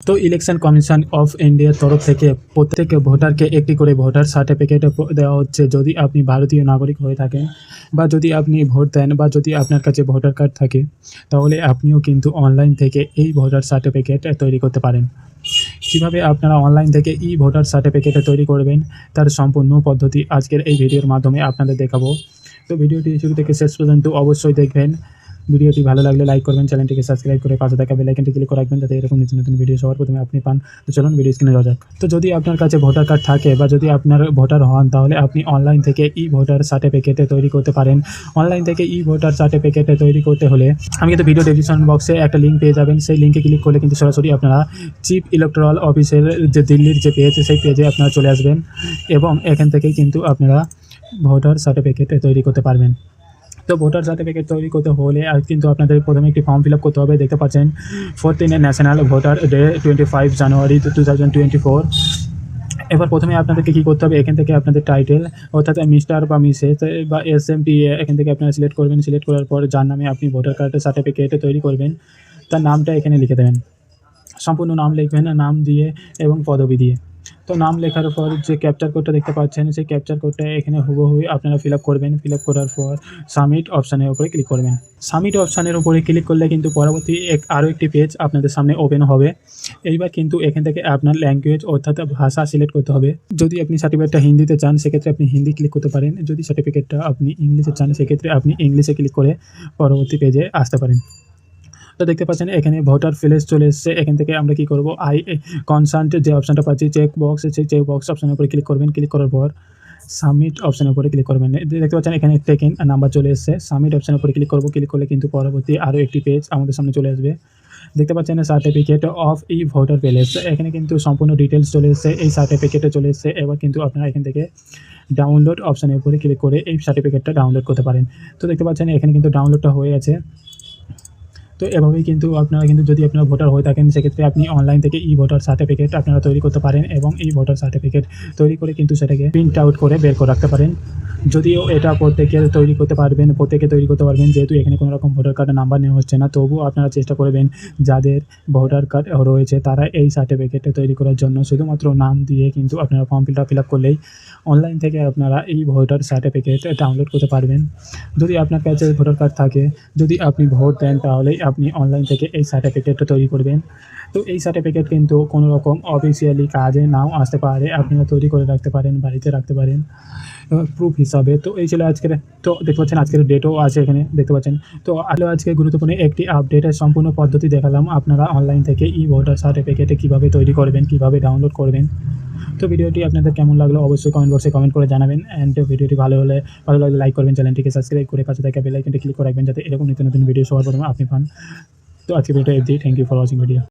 তো election commission of ইন্ডিয়ার তরফ থেকে প্রত্যেক ভোটারকে একটি করে ভোটার সার্টিফিকেট দেওয়া হচ্ছে। যদি আপনি ভারতীয় নাগরিক হয়ে থাকেন বা যদি আপনি ভোট দেন বা যদি আপনার কাছে ভোটার কার্ড থাকে, তাহলে আপনিও কিন্তু অনলাইন থেকে এই ভোটার সার্টিফিকেট তৈরি করতে পারেন। কীভাবে আপনারা অনলাইন থেকে ই ভোটার সার্টিফিকেট তৈরি করবেন, তার সম্পূর্ণ পদ্ধতি আজকের এই ভিডিওর মাধ্যমে আপনাদের দেখাবো। তো ভিডিওটি শুরু থেকে শেষ পর্যন্ত অবশ্যই দেখবেন। ভিডিওটি ভালো লাগলে লাইক করবেন চ্যানেলটিকে সাবস্ক্রাইব করে পাশে থাকা বেলাইকনটি ক্লিক করে রাখবেন যাতে এরকম নতুন নতুন ভিডিও সবার প্রথমে আপনি পান। তো চলুন ভিডিও স্ক্রিনে যাওয়া যাক। তো যদি আপনার কাছে ভোটার কার্ড থাকে বা যদি আপনার ভোটার হন, তাহলে আপনি অনলাইন থেকে ই ভোটার সার্টিফিকেটে তৈরি করতে পারেন। অনলাইন থেকে ই ভোটার সার্টিফিকেটে তৈরি করতে হলে আমি কিন্তু ভিডিও ডেসক্রিপশন বক্সে একটা লিঙ্ক পেয়ে যাবেন। সেই লিঙ্কে ক্লিক করলে কিন্তু সরাসরি আপনারা চিফ ইলেকট্রাল অফিসের যে দিল্লির যে পেজ সেই পেজে আপনারা চলে আসবেন এবং এখান থেকেই কিন্তু আপনারা ভোটার সার্টিফিকেট তৈরি করতে পারবেন। তো ভোটার সার্টিফিকেট তৈরি করতে হলে কিন্তু আপনাদের প্রথমে একটি ফর্ম ফিল আপ করতে হবে। দেখতে পাচ্ছেন fourteen national voter day twenty five January two thousand twenty four এবার প্রথমে আপনাদেরকে কী করতে হবে? এখান থেকে আপনাদের টাইটেল অর্থাৎ মিস্টার বা মিসেস বা এস এম পি এখান থেকে আপনারা সিলেক্ট করবেন। সিলেক্ট করার পর যার নামে আপনি ভোটার কার্ডের সার্টিফিকেট তৈরি করবেন, তার নামটা এখানে লিখে দেবেন। সম্পূর্ণ নাম লিখবেন, নাম দিয়ে এবং পদবি দিয়ে। তো নাম লেখার পর যে ক্যাপচার কোডটা দেখতে পাচ্ছেন, সেই ক্যাপচার কোডটা এখানে হুবহু আপনারা ফিল করবেন। ফিল করার পর সাবমিট অপশানের উপরে ক্লিক করবেন। সাবমিট অপশানের উপরে ক্লিক করলে কিন্তু পরবর্তী এক আরও একটি পেজ আপনাদের সামনে ওপেন হবে। এইবার কিন্তু এখান থেকে আপনার ল্যাঙ্গুয়েজ অর্থাৎ ভাষা সিলেক্ট করতে হবে। যদি আপনি সার্টিফিকেটটা হিন্দিতে চান, সেক্ষেত্রে আপনি হিন্দি ক্লিক করতে পারেন। যদি সার্টিফিকেটটা আপনি ইংলিশে চান, সেক্ষেত্রে আপনি ইংলিশে ক্লিক করে পরবর্তী পেজে আসতে পারেন। তো দেখতে পাচ্ছেন, এখানে ভোটার ফিলেস চলে এসছে। এখান থেকে আমরা কি করব? আই কনসান্ট যে অপশানটা পাচ্ছি চেক বক্স সেই চেক বক্স অপশানের উপরে ক্লিক করবেন। ক্লিক করার পর সাবমিট অপশানের উপরে ক্লিক করবেন। দেখতে পাচ্ছেন, এখানে টেকেন নাম্বার চলে এসছে। সাবমিট অপশানের উপরে ক্লিক করব। ক্লিক করলে কিন্তু পরবর্তী আরও একটি পেজ আমাদের সামনে চলে আসবে। দেখতে পাচ্ছেন certificate of e voter place এখানে কিন্তু সম্পূর্ণ ডিটেলস চলে এসছে। এই সার্টিফিকেটে চলে এসছে। এবার কিন্তু আপনারা এখান থেকে ডাউনলোড অপশানের উপরে ক্লিক করে এই সার্টিফিকেটটা ডাউনলোড করতে পারেন। তো দেখতে পাচ্ছেন, এখানে কিন্তু ডাউনলোডটা হয়ে আছে তো এভাবেই কিন্তু আপনারা কিন্তু যদি আপনারা ভোটার হয়ে থাকেন, সেক্ষেত্রে আপনি অনলাইন থেকে ই ভোটার সার্টিফিকেট আপনারা তৈরি করতে পারেন এবং এই ভোটার সার্টিফিকেট তৈরি করে কিন্তু সেটাকে প্রিন্ট আউট করে বের করে রাখতে পারেন। যদিও এটা প্রত্যেকে তৈরি করতে পারবেন, প্রত্যেকে তৈরি করতে পারবেন, যেহেতু এখানে কোনো রকম ভোটার কার্ডের নাম্বার নেওয়া হচ্ছে না তবুও আপনারা চেষ্টা করবেন যাদের ভোটার কার্ড রয়েছে তারা এই সার্টিফিকেটটা তৈরি করার জন্য। শুধুমাত্র নাম দিয়ে কিন্তু আপনারা ফর্ম ফিলটা ফিল আপ করলেই অনলাইন থেকে আপনারা এই ভোটার সার্টিফিকেট ডাউনলোড করতে পারবেন। যদি আপনার কাছে ভোটার কার্ড থাকে, যদি আপনি ভোট দেন তাহলেই আপনি অনলাইন থেকে এই সার্টিফিকেটটা তৈরি করবেন। তো এই সার্টিফিকেট কিন্তু কোনো রকম অফিসিয়ালি কাজে নাও আসতে পারে, আপনারা তৈরি করে রাখতে পারেন, বাড়িতে রাখতে পারেন। প্রুফ হিসাবে। তো এই ছিল আজকের, তো দেখতে পাচ্ছেন আজকের ডেটও আছে এখানে, দেখতে পাচ্ছেন। তো আলো আজকে গুরুত্বপূর্ণ একটি আপডেটের সম্পূর্ণ পদ্ধতি দেখালাম আপনারা অনলাইন থেকে ই ভোটার সার্টিফিকেটে কীভাবে তৈরি করবেন, কীভাবে ডাউনলোড করবেন। তো ভিডিওটি আপনাদের কেমন লাগল অবশ্যই কমেন্ট বক্সে কমেন্ট করে জানাবেন। অ্যান্ড ভিডিওটি ভালো হলে, ভালো লাগলে লাইক করবেন চ্যানেলটিকে সাবস্ক্রাইব করে পাশে থাকা বেল আইকনটি ক্লিক করে রাখবেন যাতে এরকম নতুন নতুন ভিডিও সবার প্রথমে আপনি পান। তো আজকে ভিডিওটা F thank you for watching video